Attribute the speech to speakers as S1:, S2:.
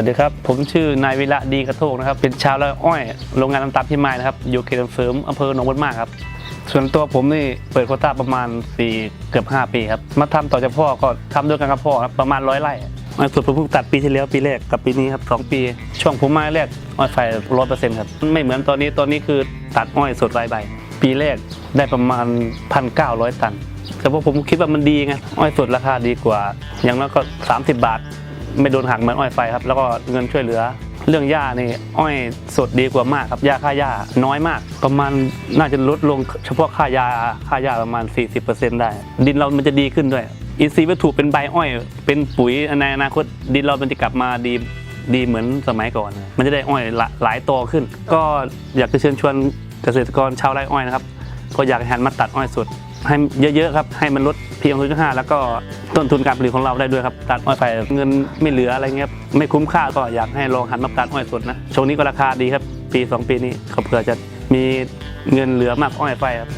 S1: วัสดีครับ ผมชื่อนายวิระดีกระโทกนะครับ เป็นชาวไร่อ้อย โรงงานน้ำตาลพิมายนะครับ อยู่เขตเสริมอำเภอหนองบัวมากครับ ส่วนตัวผมนี่เปิดโคต้าประมาณ 4 เกือบ 5 ปีครับ มาทำต่อจากพ่อก็ทำด้วยกันกับพ่อครับ ประมาณร้อยไร่อ้อยสดผมเพิ่งตัดปีที่แล้วปีแรกกับปีนี้ครับสองปี ช่วงผมมาแรกอ้อยไฟร้อยเปอร์เซ็นต์ครับ ไม่เหมือนตอนนี้ตอนนี้คือตัดอ้อยสดรายใบ ปีแรกได้ประมาณพันเก้าร้อยตัน แต่ว่าผมคิดว่ามันดีไงอ้อยสดราคาดีกว่า อย่างน้อยก็ 30 บาท ไม่โดนหักเหมือนอ้อยไฟครับ แล้วก็เงินช่วยเหลือ เรื่องหญ้านี่อ้อยสดดีกว่ามากครับหญ้าค่าหญ้าน้อยมาก ประมาณน่าจะลดลงเฉพาะค่ายาค่าหญ้าประมาณ 40%ได้ ดินเรามันจะดีขึ้นด้วย อินทรีย์วัตถุเป็นใบอ้อย เป็นปุ๋ยในอนาคตดินเรามันจะกลับมาดีดีเหมือนสมัยก่อน มันจะได้อ้อยหลาหลายโตขึ้น ก็อยากจะเชิญชวนเกษตรกรชาวไร่อ้อยนะครับ ก็อยากหันมาตัดอ้อยสดให้เยอะๆครับให้มันลด PM 2.5 แล้วก็ต้นทุนการผลิตของเราได้ด้วยครับตัดอ้อยไปเงินไม่เหลืออะไรเงี้ยไม่คุ้มค่าก็อยากให้ลองหันมาตัดอ้อยสดนะช่วงนี้ก็ราคาดีครับปี 2 ปีนี้เขาเผื่อจะมีเงินเหลือมากอ้อยไฟครับ